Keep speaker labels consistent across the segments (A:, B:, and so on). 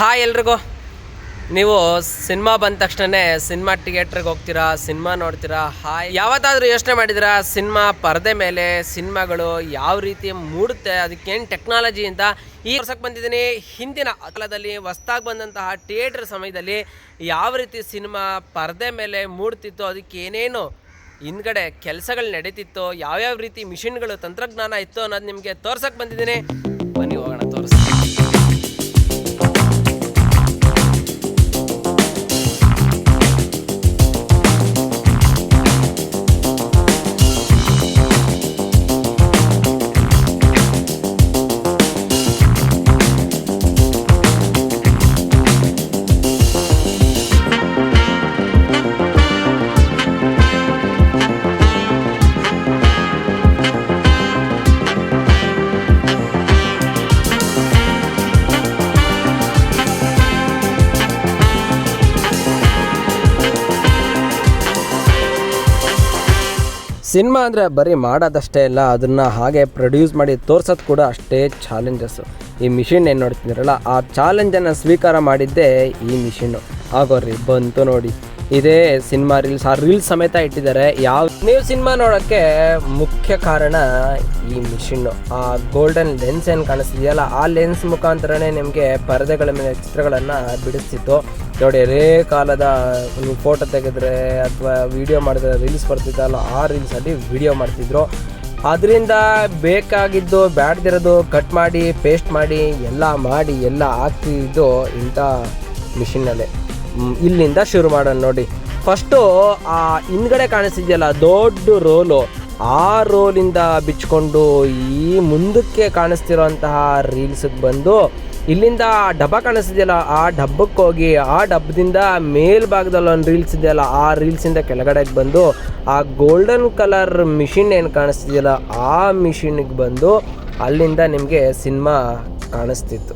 A: Hi ಎಲ್ರಿಗೂ. ನೀವು cinema ಬಂದ ತಕ್ಷಣನೇ ಸಿನಿಮಾ ಥಿಯೇಟ್ರಿಗೆ ಹೋಗ್ತೀರಾ, ಸಿನಿಮಾ ನೋಡ್ತೀರಾ? ಹಾಯ್. ಯಾವತ್ತಾದರೂ ಯೋಚನೆ ಮಾಡಿದಿರಾ ಸಿನಿಮಾ ಪರದೆ ಮೇಲೆ ಸಿನಿಮಾಗಳು ಯಾವ ರೀತಿ ಮೂಡುತ್ತೆ, ಅದಕ್ಕೇನು ಟೆಕ್ನಾಲಜಿ ಅಂತ? ಈ ವರ್ಷಕ್ಕೆ ಬಂದಿದ್ದೀನಿ ಹಿಂದಿನ ಕಾಲದಲ್ಲಿ ಹೊಸ್ದಾಗಿ ಬಂದಂತಹ ಥಿಯೇಟ್ರ್ ಸಮಯದಲ್ಲಿ ಯಾವ ರೀತಿ ಸಿನಿಮಾ ಪರದೆ ಮೇಲೆ ಮೂಡ್ತಿತ್ತು ಅದಕ್ಕೆ ಏನೇನು ಹಿಂದ್ಗಡೆ ಕೆಲಸಗಳು ನಡೀತಿತ್ತು, ಯಾವ್ಯಾವ ರೀತಿ ಮಿಷಿನ್ಗಳು ತಂತ್ರಜ್ಞಾನ ಇತ್ತು ಅನ್ನೋದು ನಿಮಗೆ ತೋರ್ಸಕ್ಕೆ ಬಂದಿದ್ದೀನಿ. ಸಿನಿಮಾ ಅಂದರೆ ಬರೀ ಮಾಡೋದಷ್ಟೇ ಇಲ್ಲ ಅದನ್ನು ಹಾಗೆ ಪ್ರೊಡ್ಯೂಸ್ ಮಾಡಿ ತೋರ್ಸೋದು ಕೂಡ ಅಷ್ಟೇ ಚಾಲೆಂಜಸ್ಸು ಈ ಮಿಷಿನ್ ಏನು ನೋಡ್ತಿದ್ದೀರಲ್ಲ, ಆ ಚಾಲೆಂಜನ್ನು ಸ್ವೀಕಾರ ಮಾಡಿದ್ದೇ ಈ ಮಿಷಿನ್ನು ಆಗೋರಿ ಬಂತು ನೋಡಿ. ಇದೇ ಸಿನಿಮಾ ರೀಲ್ಸ್ ಆ ರೀಲ್ಸ್ ಸಮೇತ ಇಟ್ಟಿದ್ದಾರೆ. ಯಾವ ನೀವು ಸಿನಿಮಾ ನೋಡೋಕ್ಕೆ ಮುಖ್ಯ ಕಾರಣ ಈ ಮಿಷಿನ್ನು ಆ ಗೋಲ್ಡನ್ ಲೆನ್ಸ್ ಏನು ಕಾಣಿಸ್ತಿದೆಯಲ್ಲ, ಆ ಲೆನ್ಸ್ ಮುಖಾಂತರನೇ ನಿಮಗೆ ಪರದೆಗಳ ಮೇಲೆ ಚಿತ್ರಗಳನ್ನು ಬಿಡಿಸ್ತಿತ್ತು. ನೋಡಿ ಅದೇ ಕಾಲದ ನೀವು ಫೋಟೋ ತೆಗೆದ್ರೆ ಅಥವಾ ವಿಡಿಯೋ ಮಾಡಿದ್ರೆ ರೀಲ್ಸ್ ಬರ್ತಿದ್ದಲ್ಲ ಆ ರೀಲ್ಸಲ್ಲಿ ವಿಡಿಯೋ ಮಾಡ್ತಿದ್ರು. ಅದರಿಂದ ಬೇಕಾಗಿದ್ದು ಬ್ಯಾಡ್ದಿರೋದು ಕಟ್ ಮಾಡಿ ಪೇಸ್ಟ್ ಮಾಡಿ ಎಲ್ಲ ಮಾಡಿ ಎಲ್ಲ ಹಾಕ್ತಿದ್ದು ಇಂಥ ಮಿಷಿನ್ನಲ್ಲೇ ಮ್, ಇಲ್ಲಿಂದ ಶುರು ಮಾಡೋಣ ನೋಡಿ. ಫಸ್ಟು ಆ ಹಿಂದ್ಗಡೆ ಕಾಣಿಸ್ತಿದೆಯಲ್ಲ ದೊಡ್ಡ ರೋಲು. ಆ ರೋಲಿಂದ ಬಿಚ್ಕೊಂಡು ಈ ಮುಂದಕ್ಕೆ ಕಾಣಿಸ್ತಿರೋಂತಹ ರೀಲ್ಸಿಗೆ ಬಂದು ಇಲ್ಲಿಂದ ಆ ಡಬ್ಬ ಕಾಣಿಸ್ತಿದೆಯಲ್ಲ, ಆ ಡಬ್ಬಕ್ಕೆ ಹೋಗಿ, ಆ ಡಬ್ಬದಿಂದ ಮೇಲ್ಭಾಗದಲ್ಲಿ ಒಂದು ರೀಲ್ಸ್ ಇದೆಯಲ್ಲ, ಆ ರೀಲ್ಸಿಂದ ಕೆಳಗಡೆಗೆ ಬಂದು, ಆ ಗೋಲ್ಡನ್ ಕಲರ್ ಮಿಷಿನ್ ಏನು ಕಾಣಿಸ್ತಿದೆಯಲ್ಲ, ಆ ಮಿಷಿನ್ಗೆ ಬಂದು ಅಲ್ಲಿಂದ ನಿಮಗೆ ಸಿನಿಮಾ ಕಾಣಿಸ್ತಿತ್ತು.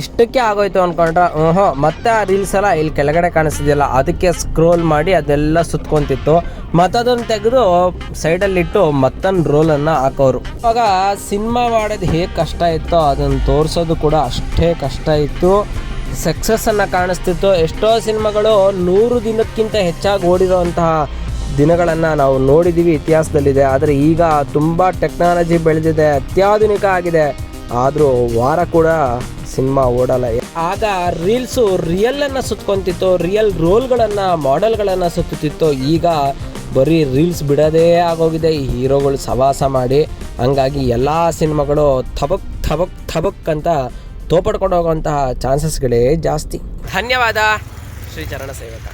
A: ಇಷ್ಟಕ್ಕೆ ಆಗೋಯ್ತು ಅಂದ್ಕೊಂಡ್ರೆ ಹ್ಞೂ ಮತ್ತೆ ಆ ರೀಲ್ಸ್ ಎಲ್ಲ ಇಲ್ಲಿ ಕೆಳಗಡೆ ಕಾಣಿಸ್ತಿದೆಯಲ್ಲ, ಅದಕ್ಕೆ ಸ್ಕ್ರೋಲ್ ಮಾಡಿ ಅದೆಲ್ಲ ಸುತ್ಕೊಂತಿತ್ತು. ಮತ್ತದನ್ನು ತೆಗೆದು ಸೈಡಲ್ಲಿಟ್ಟು ಮತ್ತೊಂದು ರೋಲನ್ನು ಹಾಕೋರು. ಆಗ ಸಿನಿಮಾ ಮಾಡೋದು ಹೇಗೆ ಕಷ್ಟ ಇತ್ತೋ ಅದನ್ನು ತೋರಿಸೋದು ಕೂಡ ಅಷ್ಟೇ ಕಷ್ಟ ಇತ್ತು. ಸಕ್ಸಸ್ಸನ್ನು ಕಾಣಿಸ್ತಿತ್ತು. ಎಷ್ಟೋ ಸಿನಿಮಾಗಳು ನೂರು ದಿನಕ್ಕಿಂತ ಹೆಚ್ಚಾಗಿ ಓಡಿರುವಂತಹ ದಿನಗಳನ್ನು ನಾವು ನೋಡಿದ್ದೀವಿ ಇತಿಹಾಸದಲ್ಲಿದೆ. ಆದರೆ ಈಗ ತುಂಬ ಟೆಕ್ನಾಲಜಿ ಬೆಳೆದಿದೆ, ಅತ್ಯಾಧುನಿಕ ಆಗಿದೆ. ಆದರೂ ವಾರ ಕೂಡ ಸಿನಿಮಾ ಓಡಲ್ಲ. ಆಗ ರೀಲ್ಸು ರಿಯಲನ್ನು ಸುತ್ಕೊಂತಿತ್ತು ರಿಯಲ್ ರೋಲ್ಗಳನ್ನು ಮಾಡೆಲ್ಗಳನ್ನು ಸುತ್ತುತ್ತಿತ್ತು ಈಗ ಬರೀ ರೀಲ್ಸ್ ಬಿಡೋದೇ ಆಗೋಗಿದೆ. ಈ ಹೀರೋಗಳು ಸವಾಸ ಮಾಡಿ, ಹಂಗಾಗಿ ಎಲ್ಲ ಸಿನಿಮಾಗಳು ಥಬಕ್ ಥಬಕ್ ಥಬಕ್ ಅಂತ ತೋಪಡ್ಕೊಂಡು ಹೋಗುವಂತಹ ಚಾನ್ಸಸ್ಗಳೇ ಜಾಸ್ತಿ. ಧನ್ಯವಾದ ಶ್ರೀ ಚರಣ ಸೇವಕ.